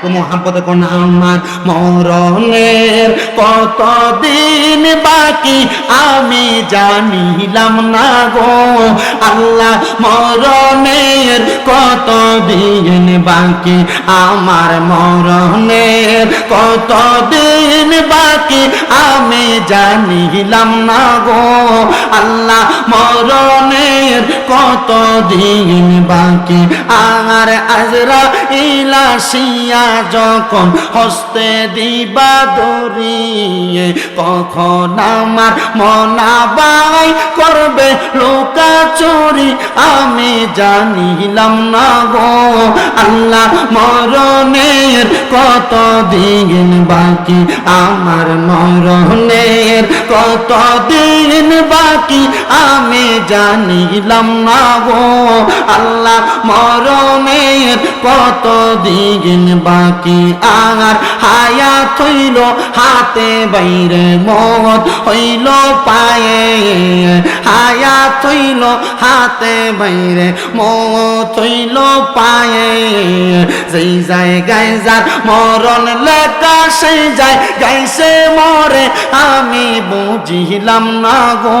কোন আমার মরণের কতদিন বাকি আমি জানিলাম না গো। আল্লাহ, মরণের কত কতদিন বাকি আমার মরণের কতদিন বাকি আমি জানিলাম না গো, আল্লাহ মরণের কতদিন বাকি? আর আজরা ইলাসিয়া যখন হস্তে দিবা দরিয়ে কখন আমার মনাবাই করবে লোকা চুরি। আমি জানিলাম না গো, আল্লাহ মরণের কত দিন বাকি? আমার মরণের কত দিন বাকি আমি জানিলাম না গো। আল্লাহ মরণের কত দিন বাকি? আর হায়াত হইল হাতে বাইরে মত হইল পায়ে হায়াত হইল হাতে বাইরে মত হইল পায়ে। যেই জায়গায় যার মরণ লেখা, সেই যায় গাইছে মরে, আমি বুঝিলাম না গো।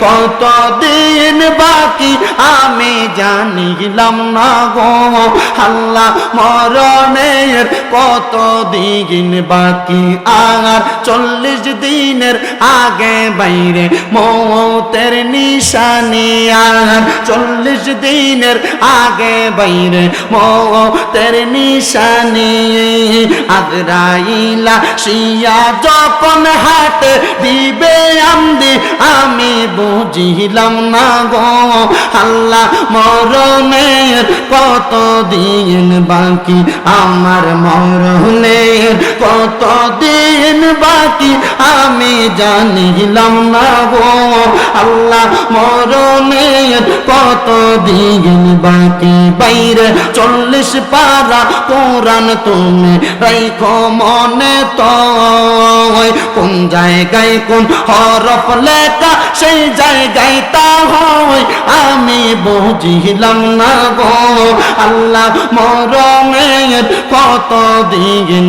কত দিন বাকি আমি জানিলাম না গো। আল্লাহ মরণের কত দিন বাকি? আর চল্লিশ দিনের আগে বাইরে মৌতের নিশানি। আর চল্লিশ দিনের আগে বাইরে মৌতের নিশানি। আদরাইলা শিয়া যখন হাতে দিবে আমদি আমি বুঝিলাম না গো। আল্লাহ মরণের কত দিন বাকি? আমার মরণের কত দিন বাকি আমি জানিলাম না গো। আল্লাহ মরণের কত দিন বাকি? বাইরে চল্লিশ পারা কোরআন তুমি রাইখো মনে তো কোন জায়গায় কোন হরফ লেখা সেই জায়গায় তা হয়। আমি বুঝিলাম না গো। আল্লাহ মরণের কত দিন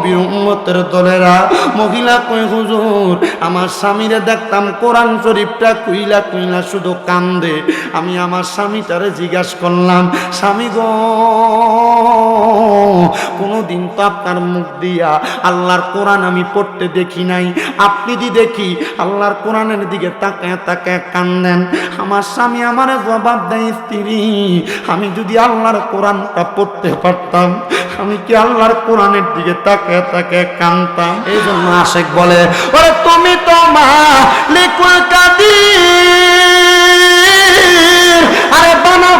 নবীর উম্মতের দলেরা, মহিলা কই হুজুর, আমার স্বামীরে দেখতাম কোরআন শরীফটা কুইলা কুইলা শুধু কান্দে। আমি আমার স্বামীটারে জিজ্ঞাসা করলাম, স্বামী গো, কোনোদিন তো আপনার মুখ দিয়া আল্লাহর কোরআন আমি পড়তে দেখি নাই। আপনি যদি দেখি আল্লাহর কোরআনের দিকে তাকায় তাকায় কান্দেন। আমার স্বামী আমার জবাব দেয়, স্ত্রী, আমি যদি আল্লাহর কোরআনটা পড়তে পারতাম আল্লাহর কোরআনের দিকে কানতাম? এই জন্য আশেক বলে, ওরে তুমি তো মা আরে বানো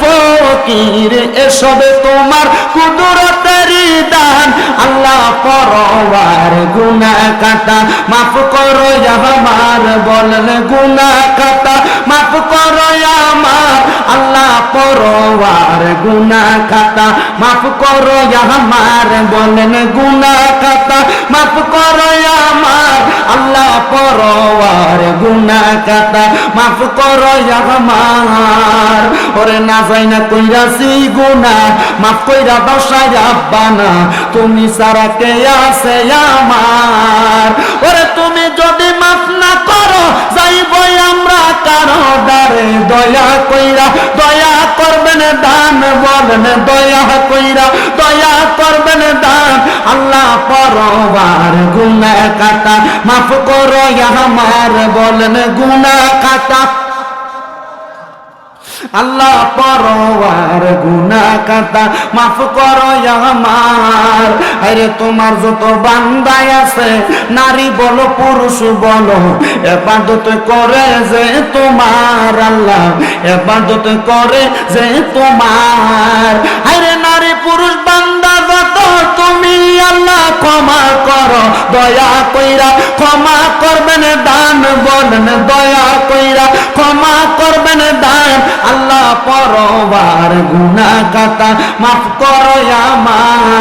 ফকির, এসবে তোমার কুদরতেরই দান। আল্লাহ পরবার গুনা কাটা মাফ করো আমার বলেন গুনা কাটা মাফ করো আমার আল্লাহ পরবার গুনা খাতা মাফ করো আমার, বলেন গুনা খাতা মাফ করো আমার, আল্লাহ পরবার গুনা খাতা মাফ করো আমার, ওরে না যাই না কইরাছি গুনা মাফ কইরা দশাই আব্বানা তুমি সারা কে আছে আমার? ওরে তুমি যদি ডারে দয়া কইরা, দয়া করবেন দান, বলেন দয়া কইরা, দয়া করবেন দান। আল্লাহ পরবার গুনা কাটা, মাফ করো আমার, বলেন গুনা কাটা। আল্লাহ পরওয়ার গুনা কাতা মাফ করো আমার আরে তোমার যত বান্দায় আছে, নারী বলো, পুরুষ বলো এবাদত করে যে তোমার আল্লাহ এবাদত করে যে তোমার। আরে নারী, পুরুষ, বান্দা, যত তুমি আল্লাহ ক্ষমা করো, দয়া কইরা ক্ষমা করবেন, দান বলেন, দয়া কইরা ক্ষমা করবেন, দান। আল্লাহ পরবার গুনা কাতা মাফ করো আমার।